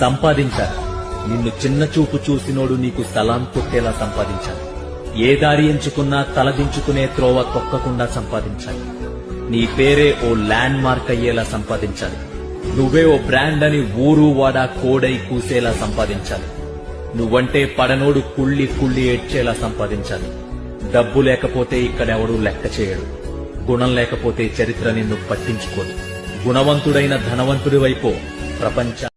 సంపాదించాలి. నిన్ను చిన్న చూపు చూసినోడు నీకు స్థలాం కొట్టేలా సంపాదించాలి. ఏ దారి ఎంచుకున్నా తలదించుకునే త్రోవ తొక్కకుండా సంపాదించాలి. నీ పేరే ఓ ల్యాండ్ మార్క్ అయ్యేలా సంపాదించాలి. నువ్వే ఓ బ్రాండ్ అని ఊరు వాడా కోడై కూసేలా సంపాదించాలి. నువ్వంటే పడనోడు కుళ్ళి కుళ్ళి ఏడ్చేలా సంపాదించాలి. డబ్బు లేకపోతే ఇక్కడెవడూ లెక్క చేయడు. గుణం లేకపోతే చరిత్ర నిన్ను పట్టించుకోదు. గుణవంతుడైన ధనవంతుడి వైపు ప్రపంచ